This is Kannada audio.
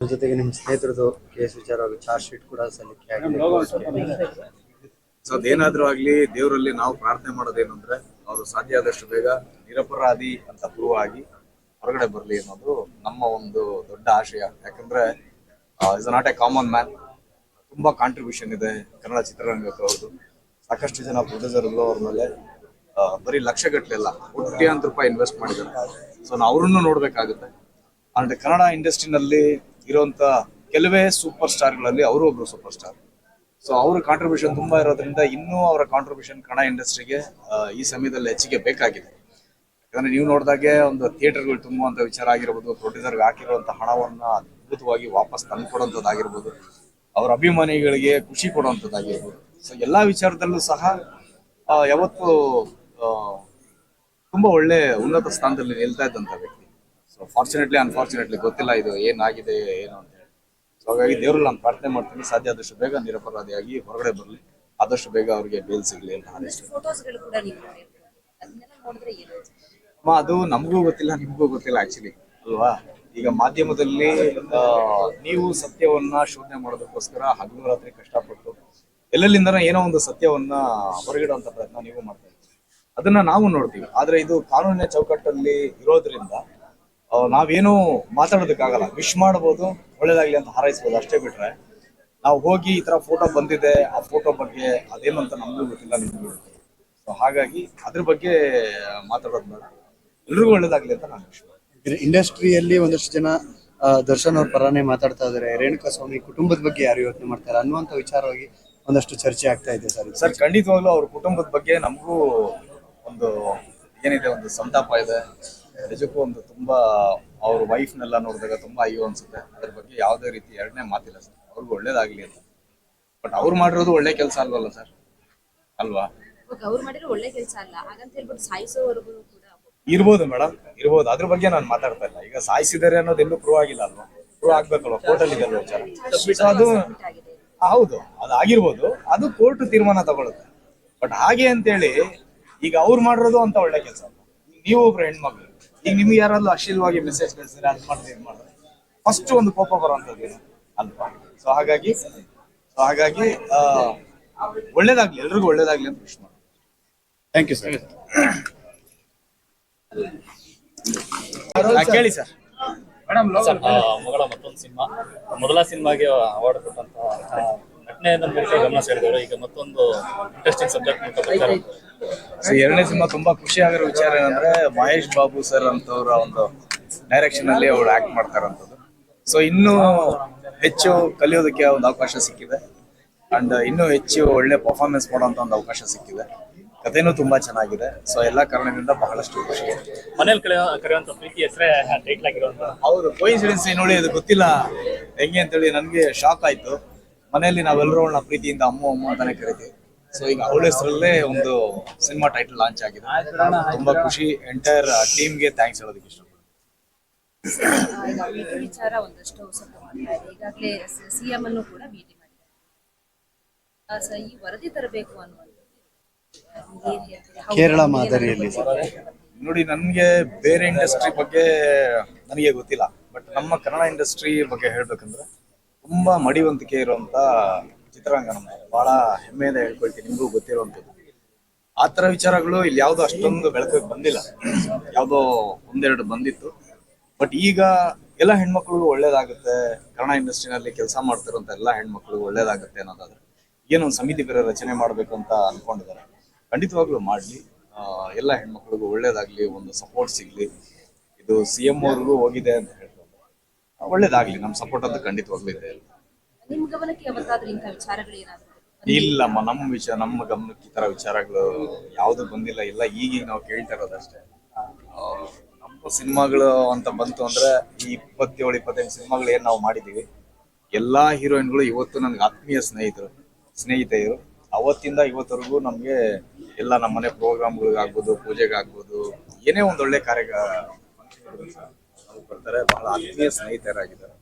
ಜೊತೆಗೆ ನಿಮ್ಮ ಸ್ನೇಹಿತರದು ಕೇಸ್ ವಿಚಾರವಾಗಿ ಚಾರ್ಜ್ ಶೀಟ್ ಕೂಡ ಸಲ್ಲಿಕೆ ಆಗಿದೆ. ಸೊ ಅದೇನಾದ್ರೂ ಆಗ್ಲಿ ದೇವರಲ್ಲಿ ನಾವು ಪ್ರಾರ್ಥನೆ ಮಾಡೋದೇನು ಅಂದ್ರೆ, ಅವರು ಸಾಧ್ಯ ಆದಷ್ಟು ಬೇಗ ನಿರಪರಾಧಿ ಅಂತ ಪ್ರೂವ್ ಆಗಿ ಹೊರಗಡೆ ಬರಲಿ ಅನ್ನೋದು ನಮ್ಮ ಒಂದು ದೊಡ್ಡ ಆಶಯ. ಯಾಕಂದ್ರೆ is not a common man ತುಂಬಾ ಕಾಂಟ್ರಿಬ್ಯೂಷನ್ ಇದೆ ಕನ್ನಡ ಚಿತ್ರರಂಗಕ್ಕೆ ಅವರು ಸಾಕಷ್ಟು ಜನ ಪ್ರೊಡ್ಯೂಸರ್ಗಳು ಅವ್ರ ಮೇಲೆ ಬರೀ ಲಕ್ಷಗಟ್ಟಲೆ ಅಲ್ಲ, ಕೋಟ್ಯಾಂತರ ರೂಪಾಯಿ ಇನ್ವೆಸ್ಟ್ ಮಾಡಿದ್ದಾರೆ. ಸೊ ನಾವು ಅವ್ರನ್ನು ನೋಡ್ಬೇಕಾಗುತ್ತೆ. ಅಂದ್ರೆ ಕನ್ನಡ ಇಂಡಸ್ಟ್ರಿನಲ್ಲಿ ಇರುವಂತ ಕೆಲವೇ ಸೂಪರ್ ಸ್ಟಾರ್ಗಳಲ್ಲಿ ಅವರು ಒಬ್ರು ಸೂಪರ್ ಸ್ಟಾರ್ ಸೊ ಅವ್ರ ಕಾಂಟ್ರಿಬ್ಯೂಷನ್ ತುಂಬಾ ಇರೋದ್ರಿಂದ ಇನ್ನೂ ಅವರ ಕಾಂಟ್ರಿಬ್ಯೂಷನ್ ಕನ್ನಡ ಇಂಡಸ್ಟ್ರಿಗೆ ಈ ಸಮಯದಲ್ಲಿ ಹೆಚ್ಚಿಗೆ ಬೇಕಾಗಿದೆ. ಯಾಕಂದ್ರೆ ನೀವು ನೋಡಿದಾಗೆ ಒಂದು ಥಿಯೇಟರ್ಗಳು ತುಂಬುವಂತ ವಿಚಾರ ಆಗಿರ್ಬೋದು ಪ್ರೊಡ್ಯೂಸರ್ಗೆ ಹಾಕಿರುವಂತ ಹಣವನ್ನ ಅದ್ಭುತವಾಗಿ ವಾಪಸ್ ತಂದುಕೊಡುವಂಥದ್ದಾಗಿರ್ಬೋದು ಅವರ ಅಭಿಮಾನಿಗಳಿಗೆ ಖುಷಿ ಕೊಡುವಂಥದ್ದಾಗಿರ್ಬೋದು ಸೊ ಎಲ್ಲಾ ವಿಚಾರದಲ್ಲೂ ಸಹ ಯಾವತ್ತು ತುಂಬಾ ಒಳ್ಳೆ ಉನ್ನತ ಸ್ಥಾನದಲ್ಲಿ ನಿಲ್ತಾ ಇದ್ದಂತ ವ್ಯಕ್ತಿ. ಫಾರ್ಚುನೇಟ್ಲಿ ಅನ್ಫಾರ್ಚುನೇಟ್ಲಿ ಗೊತ್ತಿಲ್ಲ ಇದು ಏನಾಗಿದೆ ಏನು ಅಂತ ಹೇಳಿ. ಸೊ ಹಾಗಾಗಿ ದೇವ್ರಲ್ಲಿ ನಾನು ಪ್ರಾರ್ಥನೆ ಮಾಡ್ತೀನಿ ಸಾಧ್ಯ ಆದಷ್ಟು ಬೇಗ ನಿರಪರಾಧಿಯಾಗಿ ಹೊರಗಡೆ ಬರಲಿ. ಆದಷ್ಟು ಬೇಗ ಅವ್ರಿಗೆ ಬೇಲ್ ಸಿಗಲಿ ಅಂತ ಅಮ್ಮ ಅದು ನಮಗೂ ಗೊತ್ತಿಲ್ಲ ನಿಮಗೂ ಗೊತ್ತಿಲ್ಲ ಆಕ್ಚುಲಿ ಅಲ್ವಾ? ಈಗ ಮಾಧ್ಯಮದಲ್ಲಿ ನೀವು ಸತ್ಯವನ್ನ ಶೋಧನೆ ಮಾಡೋದಕ್ಕೋಸ್ಕರ ಹಗಲು ರಾತ್ರಿ ಕಷ್ಟಪಟ್ಟು ಎಲ್ಲೆಲ್ಲಿಂದ ಏನೋ ಒಂದು ಸತ್ಯವನ್ನ ಹೊರಗಿಡುವಂತ ಪ್ರಯತ್ನ ನೀವು ಮಾಡ್ತಾ ಅದನ್ನ ನಾವು ನೋಡ್ತೀವಿ. ಆದ್ರೆ ಇದು ಕಾನೂನಿನ ಚೌಕಟ್ಟಲ್ಲಿ ಇರೋದ್ರಿಂದ ನಾವೇನು ಮಾತಾಡೋದಕ್ಕಾಗಲ್ಲ. ವಿಶ್ ಮಾಡಬಹುದು ಒಳ್ಳೇದಾಗಲಿ ಅಂತ ಹಾರೈಸ್ಬೋದು ಅಷ್ಟೇ ಬಿಟ್ರೆ. ನಾವು ಹೋಗಿ ಈ ತರ ಫೋಟೋ ಬಂದಿದೆ ಆ ಫೋಟೋ ಬಗ್ಗೆ ಅದೇನು ಅಂತ ನಮಗೂ ಗೊತ್ತಿಲ್ಲ ನಿಮಗೂ. ಗೊತ್ತಿಲ್ಲ ಸೊ ಹಾಗಾಗಿ ಅದ್ರ ಬಗ್ಗೆ ಮಾತಾಡೋದು ಬೇಡ. ಎಲ್ರಿಗೂ ಒಳ್ಳೇದಾಗಲಿ ಅಂತ ನಾನು ವಿಶ್. ಇಂಡಸ್ಟ್ರಿಯಲ್ಲಿ ಒಂದಷ್ಟು ಜನ ಆ, ದರ್ಶನ್ ಅವ್ರ ಪರಾನೇ ಮಾತಾಡ್ತಾ ಇದಾರೆ. ರೇಣುಕಾ ಸ್ವಾಮಿ ಕುಟುಂಬದ ಬಗ್ಗೆ ಯಾರು ಯೋಚನೆ ಮಾಡ್ತಾರೆ? ಅನ್ನುವಂತ ವಿಚಾರವಾಗಿ ಒಂದಷ್ಟು ಚರ್ಚೆ ಆಗ್ತಾ ಇದೆ ಸರ್. ಸರ್ ಖಂಡಿತವಾಗ್ಲೂ ಅವ್ರ ಕುಟುಂಬದ ಬಗ್ಗೆ ನಮಗೂ ಒಂದು ಏನಿದೆ ಒಂದು ಸಂತಾಪ ಇದೆ. ನಿಜಕ್ಕೂ ಒಂದು ತುಂಬಾ ಅವ್ರ ವೈಫ್ನೆಲ್ಲ ನೋಡಿದಾಗ ತುಂಬಾ ಅಯ್ಯೋ ಅನ್ಸುತ್ತೆ. ಅದ್ರ ಬಗ್ಗೆ ಯಾವುದೇ ರೀತಿ ಎರಡನೇ ಮಾತಿಲ್ಲ ಸರ್. ಅವ್ರಿಗೂ ಒಳ್ಳೇದಾಗ್ಲಿ ಅಂತ. ಬಟ್ ಅವ್ರು ಮಾಡಿರೋದು ಒಳ್ಳೆ ಕೆಲಸ ಅಲ್ವಲ್ಲ ಸರ್? ಅಲ್ವಾ? ಅವ್ರು ಮಾಡಿರೋ ಒಳ್ಳೆ ಕೆಲಸ ಅಲ್ಲ. ಹಾಗಂತ ಹೇಳ್ಬಿಟ್ಟು ಸಾಯಿಸೋವರೆಗೂ ಕೂಡ ಇರ್ಬೋದು ಮೇಡಮ್ ಇರ್ಬೋದು. ಅದ್ರ ಬಗ್ಗೆ ನಾನು ಮಾತಾಡ್ತಾ ಇಲ್ಲ. ಈಗ ಸಾಯಿಸಿದ್ದಾರೆ ಅನ್ನೋದು ಎಲ್ಲೂ ಪ್ರೂವ್ ಆಗಿಲ್ಲ ಅಲ್ವಾ? ಪ್ರೂವ್ ಆಗ್ಬೇಕಲ್ವಾ? ಕೋರ್ಟ್ ಅಲ್ಲಿ ಇದೆಲ್ಲ ವಿಚಾರ. ಸೊ ಅದು ಹೌದು ಅದು ಆಗಿರ್ಬೋದು. ಅದು ಕೋರ್ಟ್ ತೀರ್ಮಾನ ತಗೊಳುತ್ತೆ. ಬಟ್ ಹಾಗೆ ಅಂತೇಳಿ ಈಗ ಅವ್ರು ಮಾಡಿರೋದು ಅಂತ ಒಳ್ಳೆ ಕೆಲಸ ನೀವು ಒಬ್ರು ಹೆಣ್ಮಕ್ಳು. ಈಗ ನಿಮ್ಗೆ ಯಾರಾದ್ರೂ ಅಶ್ಲೀಲವಾಗಿ ಮೆಸೇಜ್ ಕಳಿಸಿದ್ರೆ ಅದು ಮಾಡಿದ್ರೆ ಇದು ಮಾಡಿದ್ರೆ ಫಸ್ಟ್ ಒಂದು ಕೋಪ ಬರುವಂತದ್ದು ಏನು ಅಲ್ವಾ? ಸೊ ಹಾಗಾಗಿ ಸೊ ಹಾಗಾಗಿ ಆ, ಒಳ್ಳೇದಾಗ್ಲಿ ಎಲ್ರಿಗೂ ಒಳ್ಳೇದಾಗ್ಲಿ ಅಂತ ವಿಶ್ ಮಾಡಿ ಥ್ಯಾಂಕ್ ಯು ಸರ್ ಕೇಳಿ ಸರ್ ಮೇಡಮ್ ಮಗಳ ಮತ್ತೊಂದು ಸಿನಿಮಾ. ಮೊದಲ ಸಿನಿಮಾಗೆ ಅವಾರ್ಡ್ ಕೊಟ್ಟಂತ ನಟನೆಯನ್ನು ಮೂಲಕ ಗಮನ ಸೆಳೆದವರು. ಈಗ ಮತ್ತೊಂದು ಇಂಟ್ರೆಸ್ಟಿಂಗ್ ಸಬ್ಜೆಕ್ಟ್ ಮೂಲಕ ಬರ್ತಾರೆ ಸೊ ಎರಡನೇ ಸಿನಿಮಾ ತುಂಬಾ ಖುಷಿ ಆಗಿರೋ ವಿಚಾರ ಏನಂದ್ರೆ ಮಹೇಶ್ ಬಾಬು ಸರ್ ಅಂತವ್ರ ಒಂದು ಡೈರೆಕ್ಷನ್ ಅಲ್ಲಿ ಅವ್ರು ಆಕ್ಟ್ ಮಾಡ್ತಾರಂತದ್ದು. ಸೊ ಇನ್ನೂ ಹೆಚ್ಚು ಕಲಿಯೋದಕ್ಕೆ ಒಂದು ಅವಕಾಶ ಸಿಕ್ಕಿದೆ. ಅಂಡ್ ಇನ್ನೂ ಹೆಚ್ಚು ಒಳ್ಳೆ ಪರ್ಫಾರ್ಮೆನ್ಸ್ ಮಾಡುವಂತ ಒಂದು ಅವಕಾಶ ಸಿಕ್ಕಿದೆ. ಕಥೆನೂ ತುಂಬಾ ಚೆನ್ನಾಗಿದೆ. ಸೊ ಎಲ್ಲಾ ಕಾರಣದಿಂದ ಬಹಳಷ್ಟು ಖುಷಿ. ಮನೇಲಿ ಕರೆಯೋ ಕರೆಯುವಂತ ಪ್ರೀತಿ ಹೆಸರೇ ಟೈಟ್ಲ್ ಆಗಿರುವಂತ ಹೌದು ಕೋಇನ್ಸಿಡೆನ್ಸ್ ನೋಡಿ ಅದು ಗೊತ್ತಿಲ್ಲ. ಹೆಂಗೆ ಅಂತೇಳಿ ನನಗೆ ಶಾಕ್ ಆಯ್ತು. ಮನೆಯಲ್ಲಿ ನಾವೆಲ್ಲರೂ ಅವಳನ್ನ ಪ್ರೀತಿಯಿಂದ ಅಮ್ಮ ಅಮ್ಮ ಅಂತಾನೆ ಕರಿತೀವಿ. ಸೊ ಈಗ ಅವಳ ಹೆಸರಲ್ಲೇ ಒಂದು ಸಿನಿಮಾ ಟೈಟಲ್ ಲಾಂಚ್ ಆಗಿದೆ. ತುಂಬಾ ಖುಷಿ. ಎಂಟೈರ್ ಟೀಮ್ಗೆ ಥ್ಯಾಂಕ್ಸ್ ಹೇಳೋದಕ್ಕೆ ಇಷ್ಟ ಆ, ಈಗ ಮೀಟು ವಿಚಾರ ಒಂದಷ್ಟು ಸದ್ದು ಮಾಡ್ತಾ ಈಗಾಗಲೇ ಸಿಎಂ ಅನ್ನು ಕೂಡ ಭೇಟಿ ಮಾಡಿದ್ದಾರೆ. ಆ, ಈ ವರದಿ ತರಬೇಕು ಅನ್ನುವಂಥದ್ದು ಏನ್ ಹೇಳ್ತೀರಿ? ಹೌದು, ಕೇರಳ ಮಾದರಿಯಲ್ಲಿ. ನೋಡಿ ನನಗೆ ಬೇರೆ ಇಂಡಸ್ಟ್ರಿ ಬಗ್ಗೆ ನನಗೆ ಗೊತ್ತಿಲ್ಲ. ಬಟ್ ನಮ್ಮ ಕನ್ನಡ ಇಂಡಸ್ಟ್ರಿ ಬಗ್ಗೆ ಹೇಳ್ಬೇಕಂದ್ರೆ ತುಂಬಾ ಮಡಿವಂತಿಕೆ ಇರುವಂತ ಚಿತ್ರರಂಗ ನಮ್ಮ ಬಹಳ ಹೆಮ್ಮೆಯಿಂದ ಹೇಳ್ಕೊಳ್ತೀನಿ. ನಿಮಗೂ ಗೊತ್ತಿರುವಂಥದ್ದು. ಆ ಥರ ವಿಚಾರಗಳು ಇಲ್ಲಿ ಯಾವುದೋ ಅಷ್ಟೊಂದು ಬೆಳಕಿಗೆ ಬಂದಿಲ್ಲ. ಯಾವುದೋ ಒಂದೆರಡು ಬಂದಿತ್ತು. ಬಟ್ ಈಗ ಎಲ್ಲ ಹೆಣ್ಮಕ್ಳಿಗೂ ಒಳ್ಳೇದಾಗುತ್ತೆ. ಕನ್ನಡ ಇಂಡಸ್ಟ್ರಿನಲ್ಲಿ ಕೆಲಸ ಮಾಡ್ತಿರುವಂತ ಎಲ್ಲ ಹೆಣ್ಮಕ್ಳಿಗೂ ಒಳ್ಳೇದಾಗುತ್ತೆ ಅನ್ನೋದಾದ್ರೆ ಏನೊಂದು ಸಮಿತಿ ಬೇರೆ ರಚನೆ ಮಾಡಬೇಕು ಅಂತ ಅನ್ಕೊಂಡಿದ್ದಾರೆ. ಖಂಡಿತವಾಗ್ಲೂ ಮಾಡಲಿ. ಎಲ್ಲ ಹೆಣ್ಮಕ್ಳಿಗೂ ಒಳ್ಳೇದಾಗ್ಲಿ, ಒಂದು ಸಪೋರ್ಟ್ ಸಿಗ್ಲಿ. ಇದು ಸಿ ಎಂ ಅವ್ರಿಗೂ ಹೋಗಿದೆ ಅಂತ. ಒಳ್ಳೇದಾಗ್ಲಿ ನಮ್ಮ ಸಪೋರ್ಟ್ ಅಂತ ಖಂಡಿತವಾಗ್ಲೂ ಇದೆ. ನಿಮ್ ಗಮನಕ್ಕೆ ಯಾವತ್ತಾದ್ರೂ ಇಂಥ ವಿಚಾರಗಳು ಏನಾದ್ರು ಇಲ್ಲಮ್ಮ ನಮ್ಮ ವಿಚಾರ ನಮ್ಮ ಗಮನಕ್ಕೆ ಈ ತರ ವಿಚಾರಗಳು ಯಾವ್ದು ಬಂದಿಲ್ಲ ಇಲ್ಲ ಈಗೀಗ ನಾವು ಕೇಳ್ತಾ ಇರೋದಷ್ಟೇ ಆ, ನಮ್ಮ ಸಿನಿಮಾಗಳು ಅಂತ ಬಂತು ಅಂದ್ರೆ ಈ ಇಪ್ಪತ್ತೇಳು ಇಪ್ಪತ್ತೆಂಟು ಸಿನಿಮಾಗಳು ಏನ್ ನಾವು ಮಾಡಿದೀವಿ ಎಲ್ಲಾ ಹೀರೋಯಿನ್ಗಳು ಇವತ್ತು ನನ್ಗೆ ಆತ್ಮೀಯ ಸ್ನೇಹಿತರು ಸ್ನೇಹಿತೆಯರು. ಅವತ್ತಿಂದ ಇವತ್ತವರೆಗೂ ನಮ್ಗೆ ಎಲ್ಲ ನಮ್ಮ ಮನೆ ಪ್ರೋಗ್ರಾಮ್ಗಳಿಗಾಗ್ಬೋದು ಪೂಜೆಗಾಗ್ಬೋದು ಏನೇ ಒಂದ್ ಒಳ್ಳೆ ಕಾರ್ಯ ಬರ್ತಾರೆ ಬಹಳ ಆತ್ಮೀಯ ಸ್ನೇಹಿತರಾಗಿದ್ದಾರೆ.